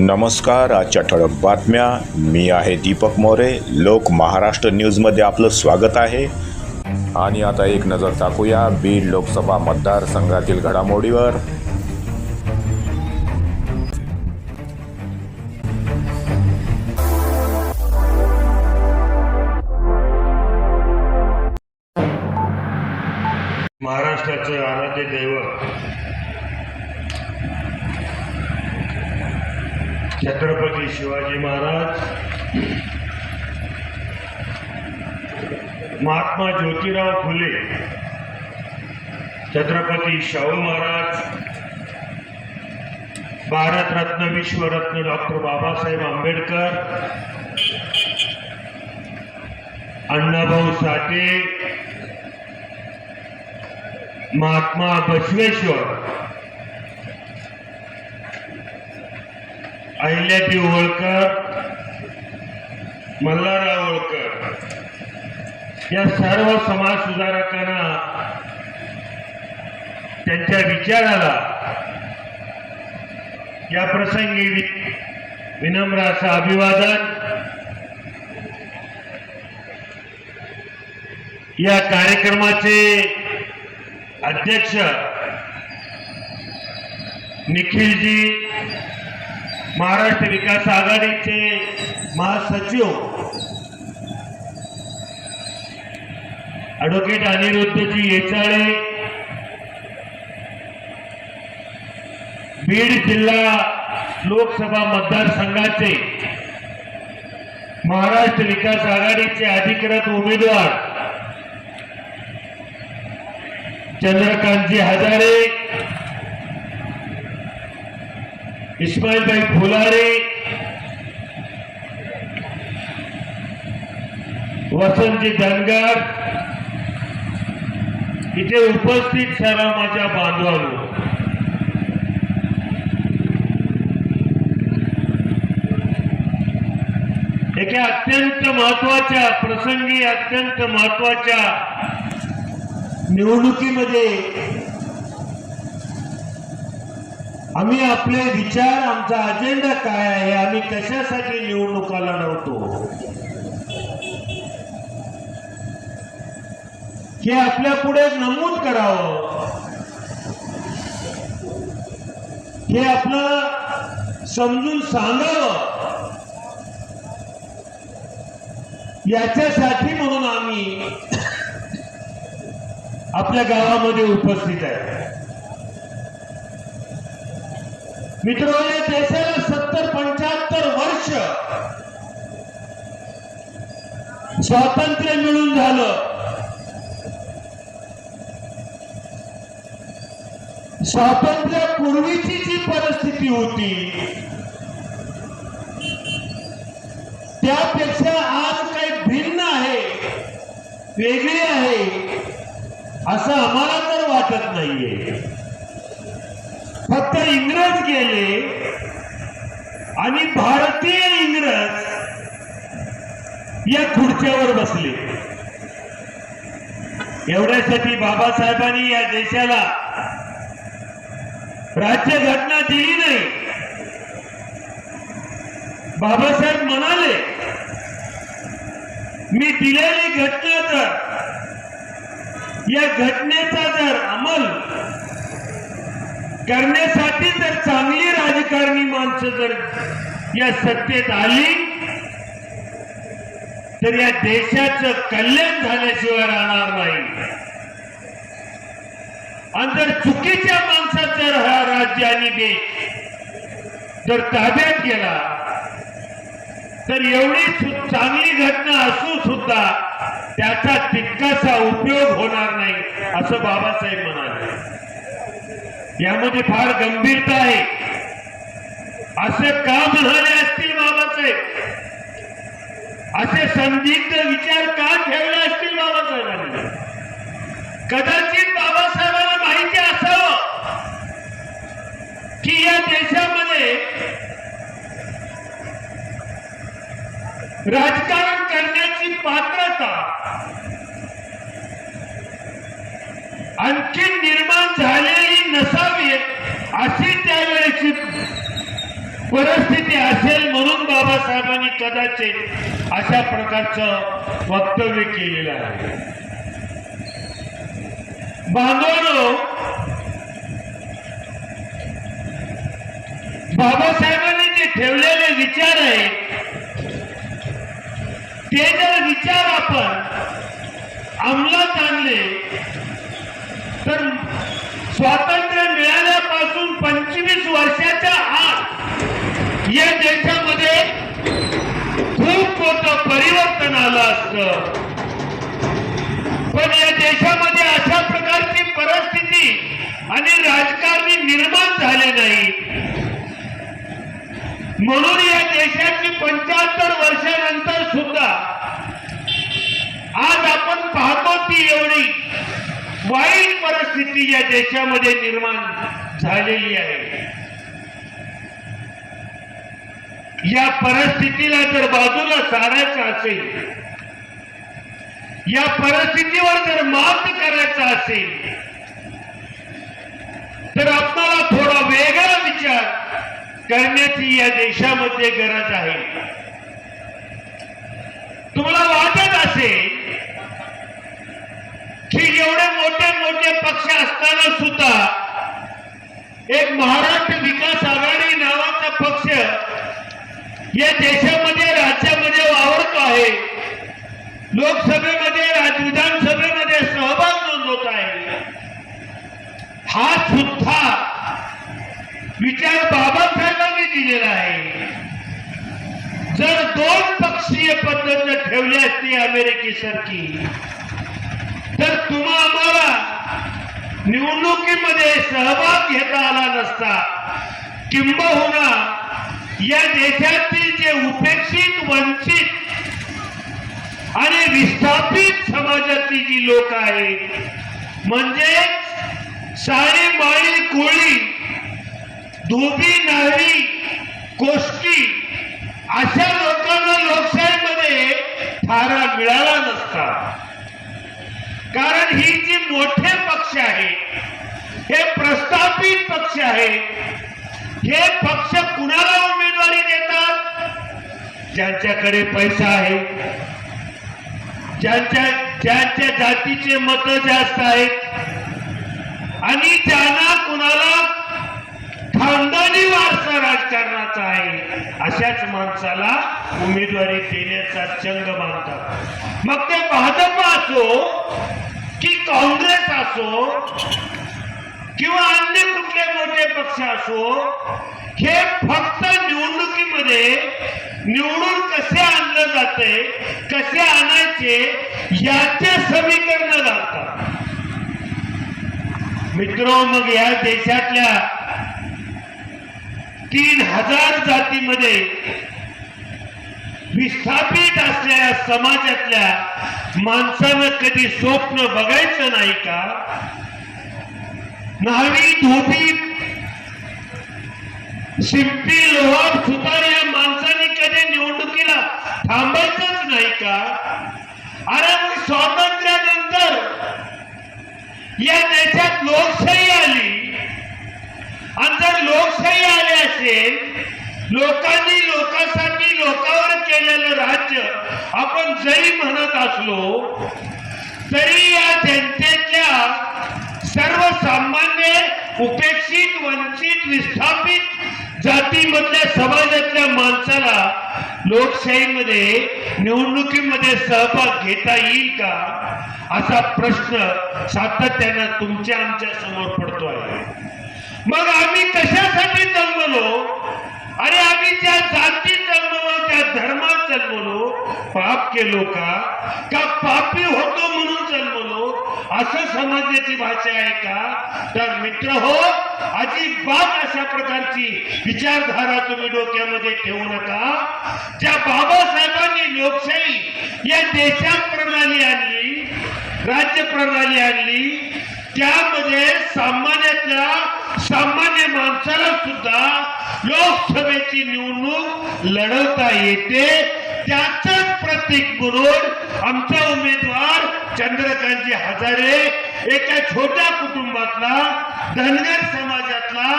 नमस्कार आजच्या ठळक बातम्या. मी आहे दीपक मोरे. लोक महाराष्ट्र न्यूजमध्ये आपलं स्वागत आहे. आणि आता एक नजर टाकूया. बीड लोकसभा मतदारसंघातील घडामोडीवर. महात्मा ज्योतिराव फुले छत्रपती शाहू महाराज भारतरत्न विश्वरत्न डॉक्टर बाबासाहेब आंबेडकर अण्णाभाऊ साठे महात्मा बसवेश्वर अहिल्यादेवी होळकर मल्हारराव होळकर या सर्व समाज सुधारकांना त्यांच्या विचाराला या प्रसंगी विनम्र असं अभिवादन. या कार्यक्रमाचे अध्यक्ष निखिलजी महाराष्ट्र विकास आघाडीचे महासचिव ॲडव्होकेट अनिरुद्धजी येचाळे बीड जिल्हा लोकसभा मतदारसंघाचे महाराष्ट्र विकास आघाडीचे अधिकृत उमेदवार चंद्रकांतजी हजारे इस्माईलभाई फुलारे. वसंतजी धनगर. इथे उपस्थित सर्व माझ्या बांधवांनो. एका अत्यंत महत्त्वाच्या प्रसंगी अत्यंत महत्त्वाच्या निवडणुकीमध्ये आम्ही आपले विचार आमचा अजेंडा काय आहे आम्ही कशासाठी निवडणुका लढवतो हे आपल्या पुढे नमूद करावं. हे आपलं समजून सांगावं. याच्यासाठी म्हणून आम्ही आपल्या गावामध्ये उपस्थित आहे. मित्रांनो या देशाला सत्तर पंच्याहत्तर वर्ष स्वातंत्र्य मिळून झालं. स्वातंत्र्यापूर्वीची जी परिस्थिती होती त्यापेक्षा आज काही भिन्न आहे वेगळी आहे असं आम्हाला तर वाटत नाहीये. फक्त इंग्रज गेले आणि भारतीय इंग्रज या खुर्च्यावर बसले. एवढ्यासाठी बाबासाहेबांनी या देशाला राज्यघटना दिली नाही. बाबासाहेब म्हणाले मी दिलेली घटना तर या घटनेचा जर अंमल करण्यासाठी जर चांगली राजकारणी माणसं जर या सत्तेत आली तर या देशाचं कल्याण झाल्याशिवाय राहणार नाही. आणि जर चुकीच्या माणसात जर हा राज्य आणि देश जर ताब्यात गेला तर एवढी चांगली घटना असून सुद्धा त्याचा तितकासा उपयोग होणार नाही असं बाबासाहेब म्हणाले. यामध्ये फार गंभीरता आहे. असे काम झाले असतील बाबासाहेब. असे संदिग्ध विचार का ठेवले असतील बाबासाहेबांनी? कदाचित बाबासाहेबांना माहिती असावं की या देशामध्ये राजकारण करण्याची पात्रता आणखी निर्माण झालेली नसावी अशी त्यावेळेची परिस्थिती असेल म्हणून बाबासाहेबांनी कदाचित अशा प्रकारचं वक्तव्य केलेलं आहे. बांधवांनो बाबासाहेबांनी जे ठेवलेले विचार आहेत ते जर विचार आपण अंमलात आणले स्वातंत्र्य मिळाल्यापासून पंचवीस वर्षाच्या आत या देशामध्ये खूप मोठं परिवर्तन आलं असतं. पण या देशामध्ये अशा प्रकारची परिस्थिती आणि राजकारणी निर्माण झाले नाही. म्हणून या देशाची पंच्याहत्तर वर्षानंतर सुद्धा आज आपण पाहतो ती एवढी. वाईट परिस्थिती या देशामध्ये निर्माण आहे. या परिस्थितीला जर बाजूला सारायचं या परिस्थितीवर जर मात असेल, तर आपल्याला थोडा वेगळा विचार करण्याची या देशामध्ये गरज आहे. तुम्हाला वाटत एवढे मोठे मोठे पक्ष असताना सुद्धा एक महाराष्ट्र विकास आघाडी नावाचा पक्ष या देशामध्ये राज्यामध्ये वावरतो आहे. लोकसभेमध्ये विधानसभेमध्ये सहभाग नोंदवत आहे. हा सुद्धा विचार बाबासाहेबांनी दिलेला आहे. जर दोन पक्षीय पद्धत ठेवली असती अमेरिकेसारखी तर तुम्हा आम्हाला निवडणुकीमध्ये सहभाग घेता आला नसता. किंबहुना या देशातील जे उपेक्षित वंचित आणि विस्थापित समाजातील जी लोक आहेत म्हणजे साळी माळी कोळी धोबी नावी कोष्टी अशा लोकांना लोकशाहीमध्ये थारा मिळाला नसता. कारण ही जी मोठे पक्ष आहे हे प्रस्थापित पक्ष आहे हे पक्ष कुणाला उमेदवारी देतात? ज्यांच्याकडे पैसा आहे. ज्यांच्या ज्यांच्या जातीचे मत जास्त आहेत. आणि ज्यांना कुणाला खानदानी वारसा राजकारणाचा आहे. अशाच माणसाला उमेदवारी देण्याचा चंग मानतात. मग ते भाजप असो की काँग्रेस असो किंवा अन्य कुठले मोठे पक्ष असो हे फक्त निवडणुकीमध्ये निवडून कसे आणलं जाते कसे आणायचे याचे समीकरण घालतात. मित्र मग या देशातल्या तीन हजार जातीमध्ये विस्थापित असलेल्या समाजातल्या माणसानं कधी स्वप्न बघायचं नाही का? न्हावी धोबी शिंपी लोहार सुतार या माणसाने कधी निवडणुकीला थांबायचंच नाही का? अरे मग स्वातंत्र्यानंतर या देशात लोकशाही आली. आणि जर लोकशाही आली असेल लोकांनी लोकांसाठी लोकांवर केलेलं राज्य आपण जरी म्हणत असलो तरी या जनतेतल्या सर्वसामान्य उपेक्षित वंचित विस्थापित जातीमधल्या समाजातल्या माणसाला लोकशाहीमध्ये निवडणुकीमध्ये सहभाग घेता येईल का? असा प्रश्न सातत्यानं तुमच्या आमच्यासमोर पडतो आहे मग आम्ही कशासाठी जन्मलो? अरे आम्ही ज्या जातीत जन्मलो त्या धर्मात जन्मलो. पाप केलो का? का पापी होतो म्हणून जन्मलो? असं समजण्याची भाषा आहे का? तर मित्र हो अजिबात अशा प्रकारची विचारधारा तुम्ही डोक्यामध्ये ठेवू नका. ज्या बाबासाहेबांनी लोकशाही या देशात प्रणाली आणली राज्य प्रणाली आणली त्यामध्ये सामान्यातल्या सामान्य माणसाला सुद्धा लोकसभेची निवडणूक लढवता येते. त्याच प्रतीक म्हणून आमचा उमेदवार चंद्रकांतजी हजारे एका छोट्या कुटुंबातला धनगर समाजातला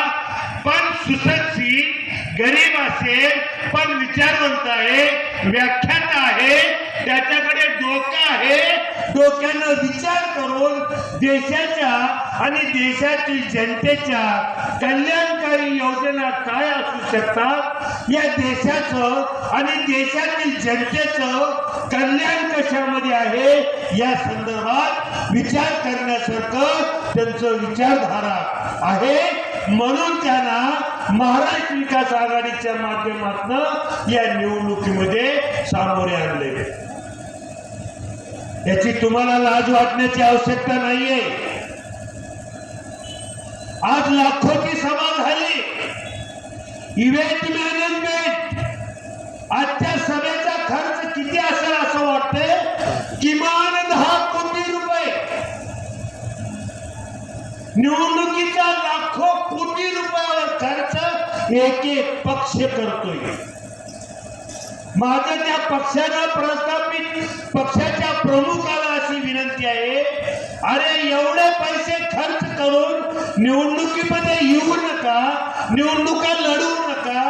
पण सुसक्षित गरीब असेल पण विचारवंत आहे व्याख्यात आहे. त्याच्याकडे लोक आहे डोक्यानं विचार करून देशाच्या आणि देशातील जनतेच्या कल्याणकारी योजना काय असू शकतात? या देशाचं आणि देशातील जनतेचं कल्याण कशामध्ये आहे? या संदर्भात विचार करण्यासारखं त्यांचं विचारधारा आहे. म्हणून त्यांना महाराष्ट्र विकास आघाडीच्या माध्यमातून या निवडणुकीमध्ये सामोरे आणले याची तुम्हाला लाज वाटण्याची आवश्यकता नाहीये. आज लाखोची सभा झाली. Event management. आजच्या सभेचा खर्च किती असेल असं वाटतंय? किमान दहा कोटी रुपये. निवडणुकीचा लाखो कोटी रुपयावर खर्च एक एक पक्ष करतोय. माझं त्या पक्षाला प्रस्थापित पक्षाच्या प्रमुखाला अशी विनंती आहे अरे एवढे पैसे खर्च करून निवडणुकीमध्ये येऊ नका निवडणुका लढवू नका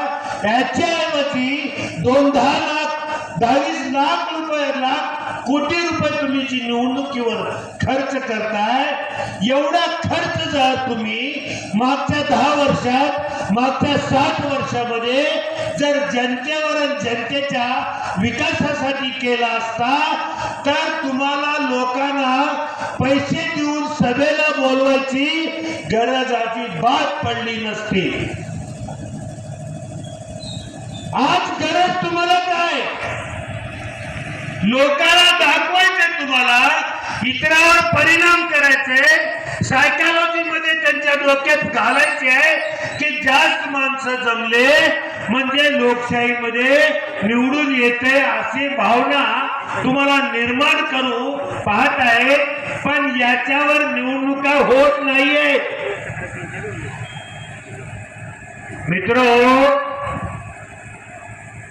याच्याऐवजी दोन दहा लाख दहावीस लाख रुपये लाख कोटी रुपये तुम्ही जी निवडणुकीवर खर्च करताय एवढा खर्च जर तुम्ही मागच्या दहा वर्षात मागच्या साठ वर्षामध्ये जर जनतेवर जनतेच्या विकासासाठी केला असता तर तुम्हाला लोकांना पैसे देऊन सभेला बोलवायची गरज अजिबात पडली नसती. आज गरज तुम्हाला काय? लोकांना दाखवायचं तुम्हाला इतरावर परिणाम करायचे सायकॉलॉजी मध्ये त्यांच्या डोक्यात घालायचे आहे की जास्त माणसं जमले म्हणजे लोकशाहीमध्ये निवडून येते अशी भावना तुम्हाला निर्माण करू पाहत आहे. पण याच्यावर निवडणुका होत नाहीये. मित्र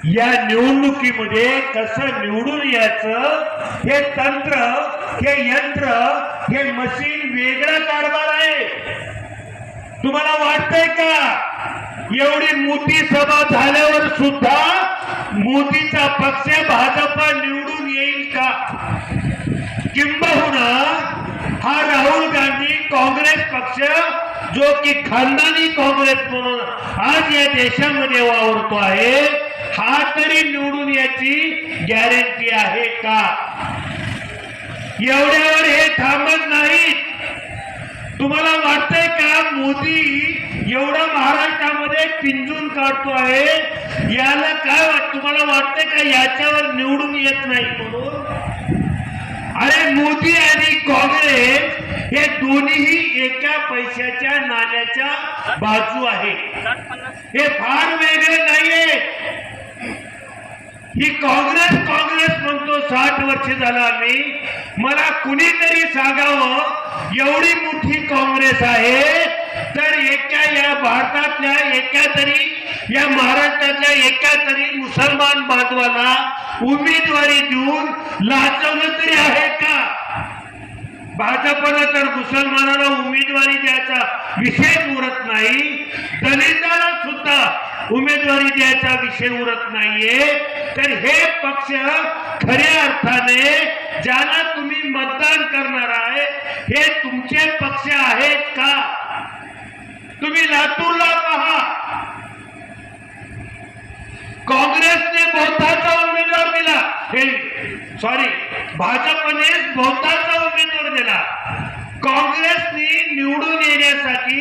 या निवडणुकीमध्ये कसं निवडून यायचं हे तंत्र हे यंत्र हे मशीन वेगळा कारभार आहे. तुम्हाला वाटतंय का? एवढी मोठी सभा झाल्यावर सुद्धा मोदीचा पक्ष भाजपा निवडून येईल का? किंबहुना हा राहुल गांधी काँग्रेस पक्ष जो की खानदानी काँग्रेस म्हणून आज या देशामध्ये वावरतो आहे हा तरी निवडून याची गॅरंटी आहे का? एवढ्यावर हे थांबत नाहीत. तुम्हाला वाटतंय का मोदी एवढा महाराष्ट्रामध्ये पिंजून काढतो आहे? याला काय वाट तुम्हाला वाटतंय का याच्यावर निवडून येत नाही म्हणून? अरे मोदी आणि काँग्रेस हे दोन्हीही एका पैशाच्या नाण्याच्या बाजू आहे. हे फार वेगळे नाहीये. ही काँग्रेस काँग्रेस म्हणतो साठ वर्ष झाला आम्ही. मला कुणीतरी सांगावं एवढी मोठी काँग्रेस आहे. तर एका या भारतातल्या एका तरी या महाराष्ट्रातल्या एका तरी मुसलमान बांधवाला उमेदवारी देऊन लाचवलं तरी आहे का? भाजपनं तर मुसलमानाला उमेदवारी द्यायचा विषय उरत नाही. दलिताला सुद्धा उमेदवारी द्यायचा विषय उरत नाहीये. तर हे पक्ष खऱ्या अर्थाने ज्याला तुम्ही मतदान करणार आहे हे तुमचे पक्ष आहेत का? तुम्ही लातूरला पहा. काँग्रेसने बहुताचा उमेदवार दिला. हे सॉरी भाजपने बहुताचा उमेदवार दिला. काँग्रेसने निवडून येण्यासाठी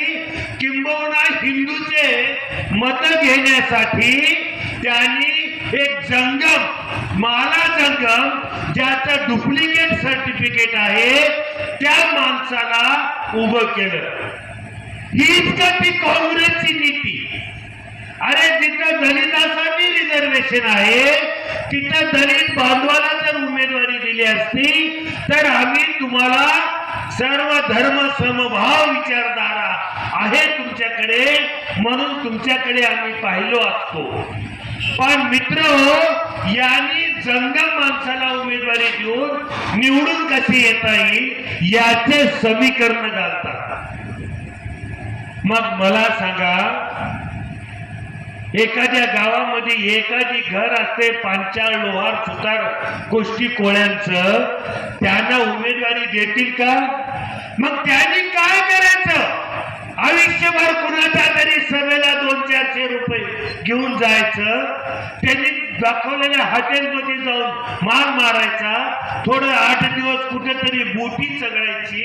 किंबहुना हिंदूचे मत घेण्यासाठी त्यांनी एक जंगम माला जंगम ज्याचं डुप्लिकेट सर्टिफिकेट आहे त्या माणसाला उभं केलं. हीच का ती काँग्रेसची नीती. अरे जिथं दलितासाठी रिझर्वेशन आहे तिथं दलित बांधवाला जर उमेदवारी दिली असती तर आम्ही तुम्हाला सर्व धर्म समभाव विचारधारा आहे तुमच्याकडे म्हणून तुमच्याकडे आम्ही पाहिलो असतो. पण मित्र यांनी जंगम माणसाला उमेदवारी देऊन निवडून कशी येता येईल याचे समीकरण घालतात मग मला सांगा एखाद्या गावामध्ये एखादी घर असते पांचाळ लोहार सुतार गोष्टी कोळ्यांचं त्यांना उमेदवारी देतील का? मग त्यांनी काय करायचं? आयुष्यभर कुणाच्या तरी सभेला दोन चारशे रुपये घेऊन जायचं त्यांनी दाखवलेल्या हॉटेलमध्ये जाऊन मार मारायचा थोडं आठ दिवस कुठेतरी बोटी चगळायची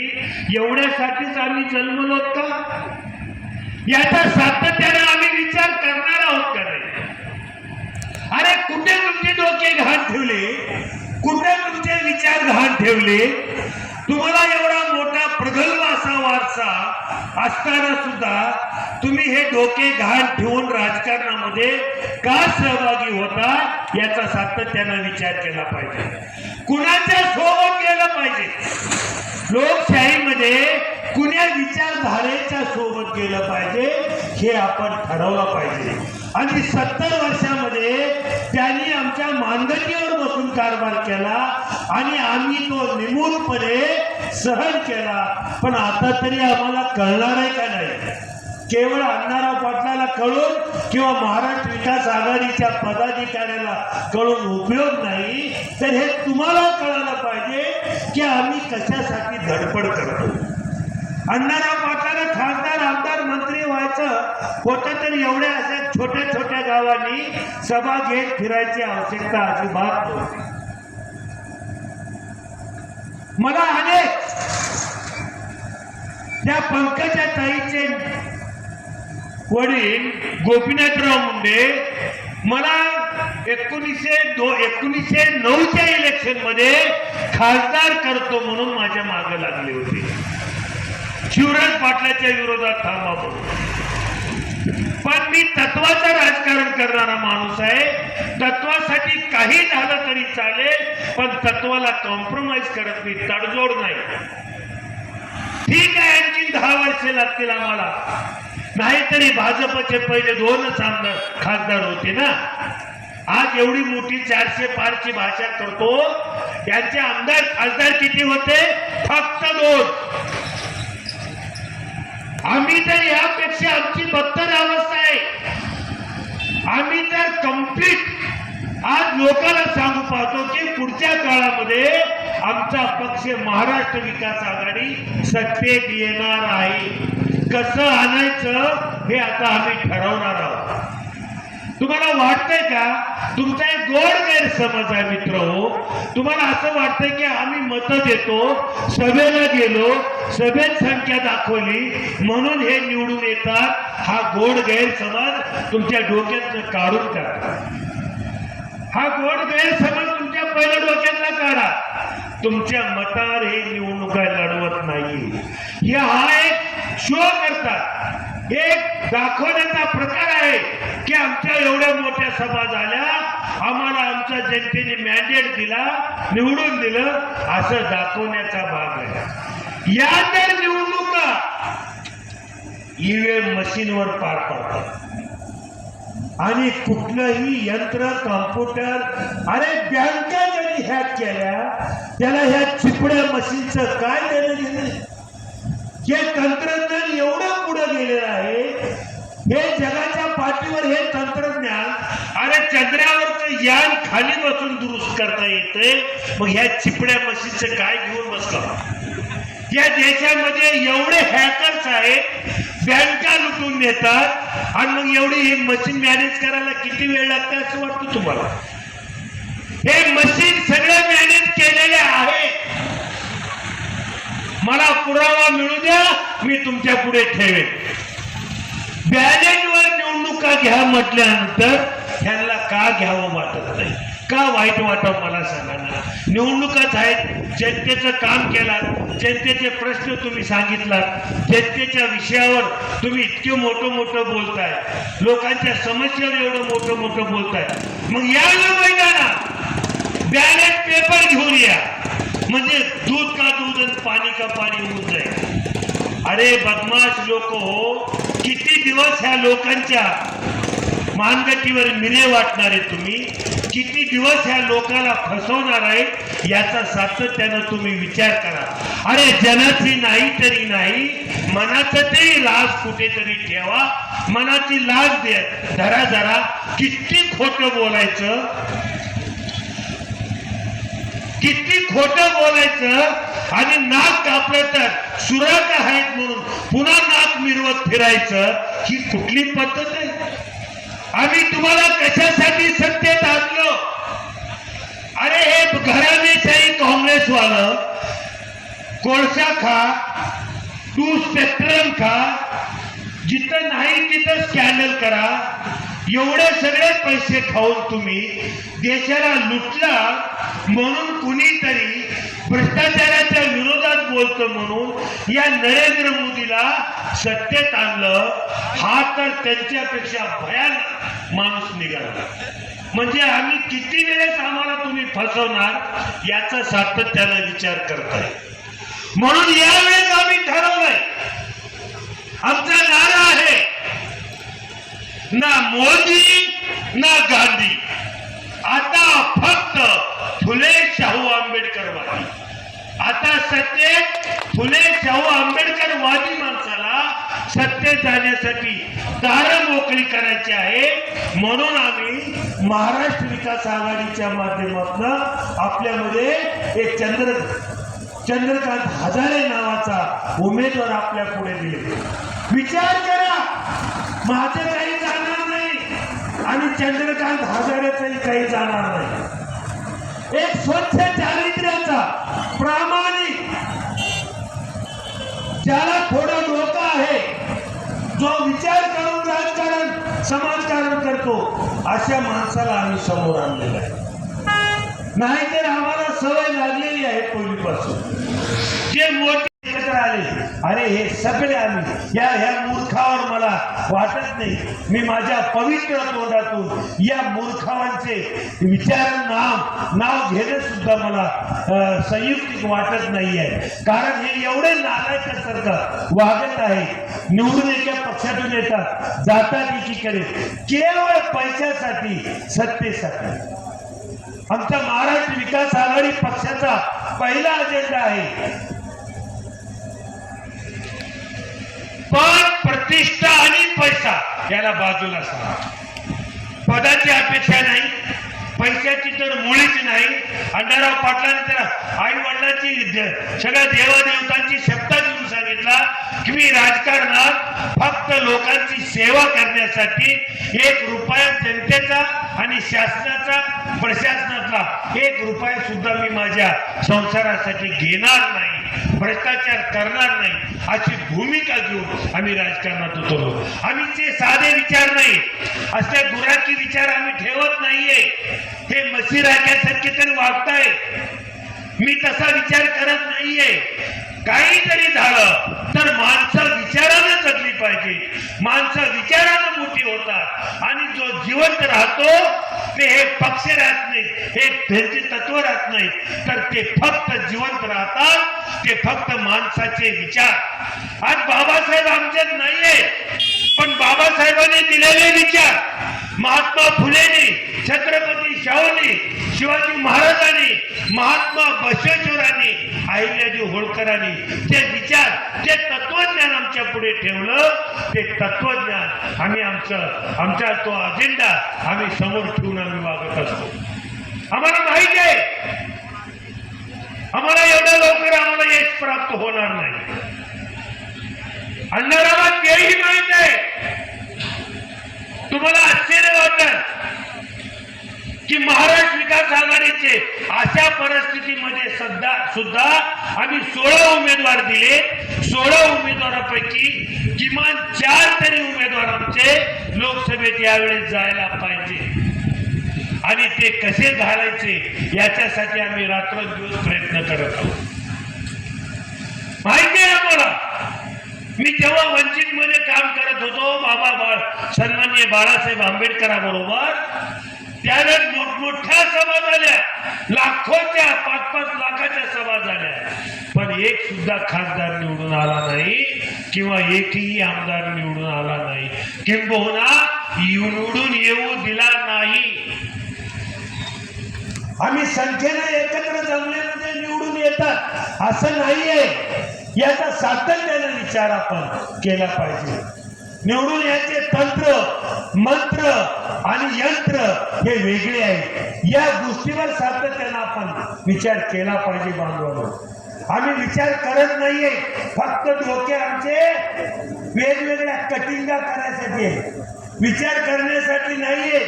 एवढ्यासाठीच आम्ही जन्मलो का? याचा सातत्याने आम्ही विचार करणार आहोत का अरे कुठे तुमचे डोके घाण ठेवले? कुठे तुमचे विचार घाण ठेवले? तुम्हाला एवढा मोठा प्रगल्भ असा वारसा असताना सुद्धा तुम्ही हे डोके घाण ठेवून राजकारणामध्ये का सहभागी होता याचा सातत्यानं विचार केला पाहिजे. कुणाच्या सोबत गेलं पाहिजे? लोकशाहीमध्ये कुण्या विचारधारेच्या सोबत गेलं पाहिजे हे आपण ठरवलं पाहिजे. आणि सत्तर वर्षामध्ये त्यांनी आमच्या मानगतीवर बसून कारभार केला आणि आम्ही तो निमूलपणे सहन केला. पण आता तरी आम्हाला कळणार आहे का नाही? केवळ अण्णाराव पाटलाला कळून किंवा महाराष्ट्र विकास आघाडीच्या पदाधिकाऱ्याला कळून उपयोग नाही तर हे तुम्हाला कळायला पाहिजे की आम्ही कशासाठी धडपड करतो. अण्णाराव पाटलाला खासदार आमदार मंत्री व्हायचं होतं तर एवढ्या अशा छोट्या छोट्या गावांनी सभा घेत फिरायची आवश्यकता अजिबात नव्हती. मला अनेक त्या पंकजा ताईचे वडील गोपीनाथराव मुंडे मला एकोणीसशे दो एकोणीसशे नऊच्या इलेक्शनमध्ये खासदार करतो म्हणून माझ्या मागे लागले होते. शिवराज पाटलाच्या विरोधात थांबा म्हणून पण मी तत्वाचं राजकारण करणारा माणूस आहे. तत्वासाठी काही झालं तरी चालेल पण तत्वाला कॉम्प्रोमाइज करत मी तडजोड नाही. ठीक आहे आणखी दहा वर्षे लागतील आम्हाला. नाहीतरी भाजपचे पहिले दोनच आमदार खासदार होते ना. आज एवढी मोठी चारशे पारची भाषा करतो. त्यांचे आमदार खासदार किती होते? फक्त दोन. आम्ही तर यापेक्षा आमची बत्तर अवस्था आहे. आम्ही तर कंप्लीट आज लोकांना सांगू पाहतो की पुढच्या काळामध्ये आमचा पक्ष महाराष्ट्र विकास आघाडी सत्तेत येणार आहे. कसं आणायचं हे आता आम्ही ठरवणार आहोत. तुम्हाला वाटतंय का? तुमचा एक गोड गैरसमज आहे मित्र हो. तुम्हाला असं वाटतंय की आम्ही मतं देतो सभेला गेलो सभेत संख्या दाखवली म्हणून हे निवडून येतात. हा गोड गैरसमज तुमच्या डोक्यातनं काढून टाका. हा गोड गैरसमज तुमच्या पहिल्या डोक्यातला काढा. तुमच्या मतावर हे निवडणुका लढवत नाही हे हा एक शो करतात. एक दाखवण्याचा प्रकार आहे की आमच्या एवढ्या मोठ्या सभा झाल्या आम्हाला आमच्या जनतेने मॅन्डेट दिला निवडून दिलं असं दाखवण्याचा भाग आहे. या तर निवडणुका ईव्हीएम मशीनवर पार पडतात. आणि कुठलंही यंत्र कॉम्प्युटर अरे बँकेत जरी ह्या केल्या त्याला ह्या चिपड्या मशीनचं काय देणं घेणं हे तंत्रज्ञान एवढं पुढे गेलेलं आहे हे जगाच्या पाठीवर हे तंत्रज्ञान अरे चंद्रावरचं यान खाली बसून दुरुस्त करता येते मग ह्या चिपड्या मशीनचं काय घेऊन बसलं या देशामध्ये एवढे हॅकर्स आहेत बँका लुटून नेतात आणि मग एवढी ही मशीन मॅनेज करायला किती वेळ लागते असं वाटतं तुम्हाला? हे मशीन सगळं मॅनेज केलेले आहे. मला पुरावा मिळू द्या मी तुमच्यापुढे ठेवेन. बॅलेटवर निवडणुका घ्या म्हटल्यानंतर त्यांना का घ्यावं वाटत नाही? का वाईट वाटव मला सांगा ना? निवडणुकाच आहेत जनतेचं काम केलात जनतेचे प्रश्न तुम्ही सांगितलात जनतेच्या विषयावर तुम्ही इतके मोठं मोठं बोलताय लोकांच्या समस्येवर एवढं मोठं मोठं बोलताय. मग या बॅलेट पेपर घेऊन या. म्हणजे दूध का दूध आणि पाणी का पाणी होऊन जाईल. अरे बदमाश लोक हो किती दिवस ह्या लोकांच्या मानगटीवर मिरे वाटणारे तुम्ही? किती दिवस ह्या लोकांना फसवणार आहे? याचा सातत्यानं तुम्ही विचार करा. अरे जनाची नाही तरी नाही मनाचं तरी लाज कुठेतरी ठेवा मनाची लाज दे धरा जरा किती खोटं बोलायचं? किती खोटं बोलायचं आणि नाक कापलं तर सुराग आहेत म्हणून पुन्हा नाक मिरवत फिरायचं ही कुठली पद्धत आहे? आम्ही तुम्हाला कशासाठी सत्तेत आणलो अरे हे घराणेशाही काँग्रेसवालं कोळसा खा तू स्पेक्ट्रम खा जिथं नाही तिथं स्कॅन्डल करा एवढे सगळे पैसे खाऊन तुम्ही देशाला लुटला म्हणून कुणीतरी भ्रष्टाचाराच्या विरोधात बोलतो म्हणून या नरेंद्र मोदीला सत्तेत आणलं हा तर त्यांच्यापेक्षा भयानक माणूस निघाला. म्हणजे आम्ही किती वेळेस आम्हाला तुम्ही फसवणार याचा सातत्यानं विचार करताय. म्हणून यावेळेस आम्ही ठरवलंय आमचा नारा आहे ना मोदी ना गांधी. आता फक्त फुले शाहू आंबेडकर वादी. आता सत्तेत फुले शाहू आंबेडकर वादी माणसाला सत्तेत जाण्यासाठी दार मोकळी करायची आहे. म्हणून आम्ही महाराष्ट्र विकास आघाडीच्या माध्यमातून आपल्यामध्ये एक चंद्र चंद्रकांत हजारे नावाचा उमेदवार आपल्या पुढे दिले विचार करा. माझं काही जाणार आणि चंद्रकांत हजारेचंही काही जाणार नाही. एक स्वच्छ चारित्र्याचा प्रामाणिक ज्याला थोडं डोकं आहे जो विचार करून राजकारण समाजकारण करतो अशा माणसाला आम्ही समोर आणलेलं आहे. नाहीतर आम्हाला सवय लागलेली आहे पूर्वीपासून. जे मोठे एकत्र आले. अरे हे सगळे आम्ही या ह्या मूर्खावर मला वाटत नाही. मी माझ्या पवित्र तोंडातून या मूर्खावांचे विचार नाव नाव घेणं सुद्धा मला संयुक्तिक वाटत नाही आहे कारण हे एवढे नालायकासारखं वागत आहे निवडून एका पक्षातून येतात जातात एकीकडे. केवळ पैशासाठी सत्तेसाठी. आमचा महाराष्ट्र विकास आघाडी पक्षाचा पहिला अजेंडा आहे. प्रतिष्ठा आणि पैसा याला बाजूला सांगा. पदाची अपेक्षा नाही पैशाची तर मुळीच नाही. अण्णाराव पाटलांनी तर आई वडिलांची सगळ्या देवादेवतांची शब्दाची देऊन की मी राजकारणात फक्त लोकांची सेवा करण्यासाठी एक रुपया जनतेचा आणि शासनाचा प्रशासनातला एक रुपया सुद्धा मी माझ्या संसारासाठी घेणार नाही भ्रष्टाचार करणार नाही अशी भूमिका घेऊन आम्ही राजकारणात उतरलो. आम्ही ते साधे विचार नाही असले दुराची विचार आम्ही ठेवत नाहीये. हे मसी राजासारखे तर वागताय मी तसा विचार करत नाहीये. काहीतरी झालं तर माणसं विचारानं जगली पाहिजे. माणसं विचारानं मोठी होतात. आणि जो जिवंत राहतो ते हे पक्ष राहत नाही हे त्यांचे तत्व राहत नाही. तर ते फक्त जिवंत राहतात ते फक्त माणसाचे विचार. आज बाबासाहेब आमच्यात नाहीये. पण बाबासाहेबांनी दिलेले विचार महात्मा फुलेनी छत्रपती शाहूनी शिवाजी महाराजांनी महात्मा बसवेश्वरांनी अहिल्याजी होळकरांनी ते विचार जे तत्वज्ञान आमच्या पुढे ठेवलं. ते तत्वज्ञान आम्ही आमचं आमचा तो अजेंडा आम्ही समोर ठेवून आम्ही वागत असतो. आम्हाला माहिती आहे. आम्हाला एवढ्या लवकर आम्हाला यश प्राप्त होणार नाही. अण्णारावात तेही माहीत आहे तुम्हाला आश्चर्य वाटत की महाराष्ट्र विकास आघाडीचे अशा परिस्थितीमध्ये सध्या सुद्धा आम्ही सोळा उमेदवार दिले. सोळा उमेदवारापैकी किमान चार तरी उमेदवार आमचे लोकसभेत यावेळेस जायला पाहिजे. आणि ते कसे घालायचे याच्यासाठी आम्ही रात्रंदिवस प्रयत्न करत आहोत. माहिती आहे आम्हाला मी तेव्हा वंचित मध्ये काम करत होतो बाबा बाळ सन्मान्य बाळासाहेब आंबेडकराबरोबर त्यावेळेस मोठमोठ्या सभा झाल्या. लाखोच्या पाच पाच लाखाच्या सभा झाल्या. पण एक सुद्धा खासदार निवडून आला नाही किंवा एकही आमदार निवडून आला नाही. किंबहुना निवडून येऊ दिला नाही. आम्ही संख्येने एकत्र जमल्यामध्ये निवडून येतात असं नाहीये. याचा सातत्याने विचार आपण केला पाहिजे. निवडून याचे तंत्र मंत्र आणि यंत्र हे वेगळे आहे या गोष्टीवर सातत्यानं आपण विचार केला पाहिजे बांधवांना. आम्ही विचार करत नाहीये. फक्त डोके आमचे वेगवेगळ्या कटिंगा करायसाठी आहे. विचार करण्यासाठी नाहीये.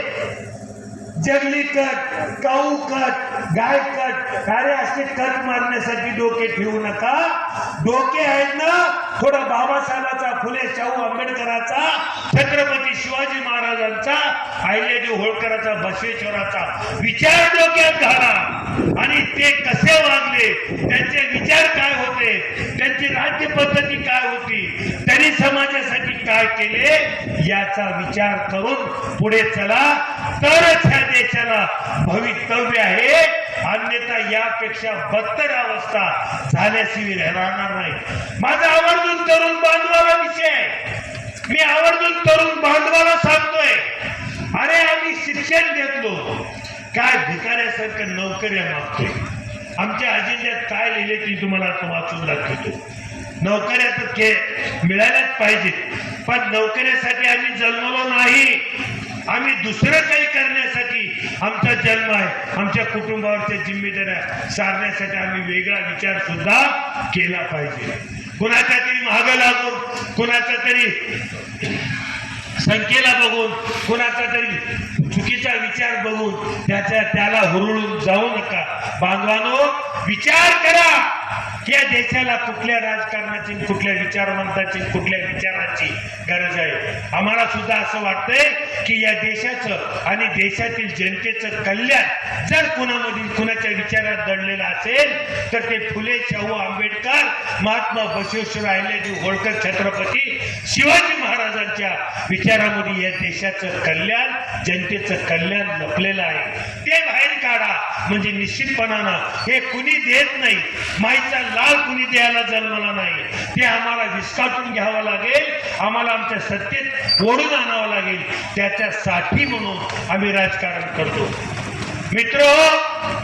जंगली कट काऊ कट गाय कट अरे असे कट मारण्यासाठी डोके ठेवू नका. डोके आहेत ना थोडा बाबासाहेबाचा फुले शाहू आंबेडकरांचा छत्रपती शिवाजी महाराजांचा अहिल्यादेव होळकराचा बसवेश्वराचा विचार डोक्यात घाला. आणि ते कसे वागले त्यांचे विचार काय होते त्यांची राज्य पद्धती काय होती त्यांनी समाजासाठी काय केले याचा विचार करून पुढे चला. तरच ह्या देशाला भवितव्य आहे. अन्यथा यापेक्षा बत्तर अवस्था झाल्याशिवाय राहणार नाही. माझा आवर्जून तरुण बांधवाला विषय. आहे मी आवर्जून तरुण बांधवाला सांगतोय. अरे आम्ही शिक्षण घेतलो. काय भिकाऱ्यासारखं नोकऱ्या मागतोय. आमच्या अजेंड्यात काय लिहिले ती तुम्हाला वाचून दाखवतो. नोकऱ्या तर के पाहिजे पाहिजेत. पण नोकऱ्यासाठी आम्ही जन्मलो नाही. आम्ही दुसरं काही करण्यासाठी आमचा जन्म आहे. आमच्या कुटुंबावरच्या जिम्मेदाऱ्या सारण्यासाठी आम्ही वेगळा विचार सुद्धा केला पाहिजे. कुणाच्या तरी महाग लागून कुणाचा तरी संख्येला बघून कुणाचा तरी चुकीचा विचार बघून त्याच्या त्याला हुरळून जाऊ नका. बांधवानो विचार करा. या देशाला कुठल्या राजकारणाची कुठल्या विचारवंताची कुठल्या विचाराची गरज आहे? आम्हाला सुद्धा असं वाटतंय की या देशाचं आणि देशातील जनतेचं कल्याण जर कुणामधील कुणाच्या विचारात दडलेलं असेल तर ते फुले शाहू आंबेडकर महात्मा बसवेश्वर अहिल्यादेव होळकर छत्रपती शिवाजी महाराजांच्या विचारामध्ये या देशाचं कल्याण जनतेचं कल्याण लपलेलं आहे. ते बाहेर काढा. म्हणजे निश्चितपणानं हे कुणी देत नाही. माईचा लाल कुणी द्यायला जन्मला नाही. ते आम्हाला विस्काटून घ्यावं लागेल. आम्हाला आमच्या सत्तेत ओढून आणावं लागेल. त्याच्यासाठी म्हणून आम्ही राजकारण करतो. मित्र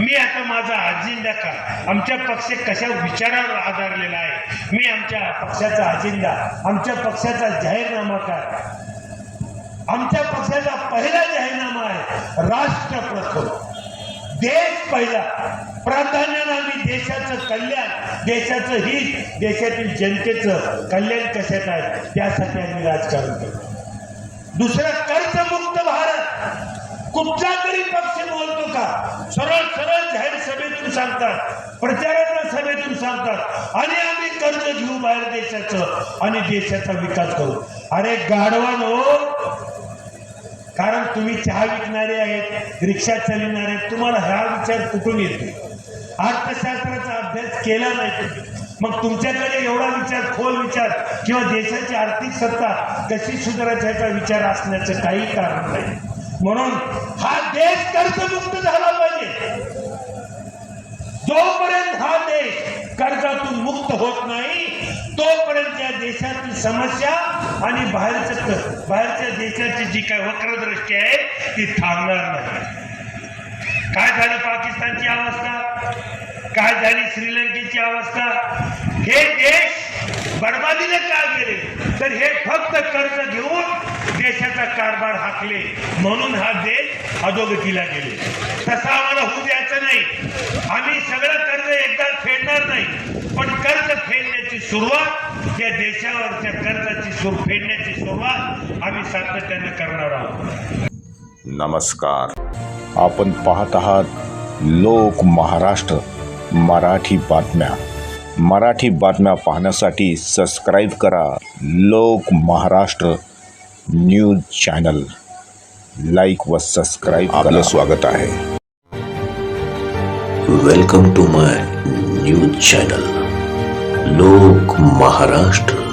मी आता माझा अजेंडा का? आमच्या पक्ष कशा विचारावर आधारलेला आहे? मी आमच्या पक्षाचा अजेंडा आमच्या पक्षाचा जाहीरनामा काय? आमच्या पक्षाचा पहिला जाहीरनामा आहे राष्ट्र प्रथम देश पहिला. प्राधान्यानं आम्ही देशाचं कल्याण देशाचं हित देशातील जनतेचं कल्याण कशात आहे त्यासाठी आम्ही राजकारण करतो. दुसरं कर्जमुक्त भारत. कुठचा तरी पक्ष बोलतो का? सरळ सरळ जाहीर सभेतून सांगतात प्रचाराच्या सभेतून सांगतात आणि आम्ही कर्ज घेऊ बाहेर देशाचं आणि देशाचा विकास करू. अरे गाढवानो कारण तुम्ही चहा विकणारे आहेत रिक्षा चालविणारे आहेत तुम्हाला हा विचार कुठून येतो? अर्थशास्त्राचा अभ्यास केला नाही मग तुमच्याकडे एवढा विचार खोल विचार किंवा देशाची आर्थिक सत्ता कशी सुधारायची याचा विचार असण्याचं काही कारण नाही. म्हणून हा देश कर्जमुक्त झाला पाहिजे. जोपर्यंत हा देश कर्जातून मुक्त होत नाही तोपर्यंत या देशातील समस्या आणि बाहेरच्या बाहेरच्या देशाची जी काय वक्रदृष्टी आहे ती थांबणार नाही. काय झालं पाकिस्तानची अवस्था? काय झाली श्रीलंकेची अवस्था? हे देश बर्बादीने का गेले? तर हे फक्त कर्ज घेऊन देशाचा कारभार हाकले. म्हणून हा देश अधोगतीला गेले. तसं आम्हाला होऊ द्यायचं नाही. आम्ही सगळं कर्ज एकदा फेडणार नाही. पण कर्ज फेडण्याची सुरुवात या देशावरच्या कर्जाची सुरू फेडण्याची सुरुवात आम्ही सातत्यानं करणार आहोत. नमस्कार. आपण पाहत आहात लोक महाराष्ट्र मराठी बातम्या. मराठी बातम्या पाहण्यासाठी सबस्क्राईब करा Lok Maharashtra news channel like व सबस्क्राईब आपलं स्वागत आहे. Welcome to my news channel, Lok Maharashtra.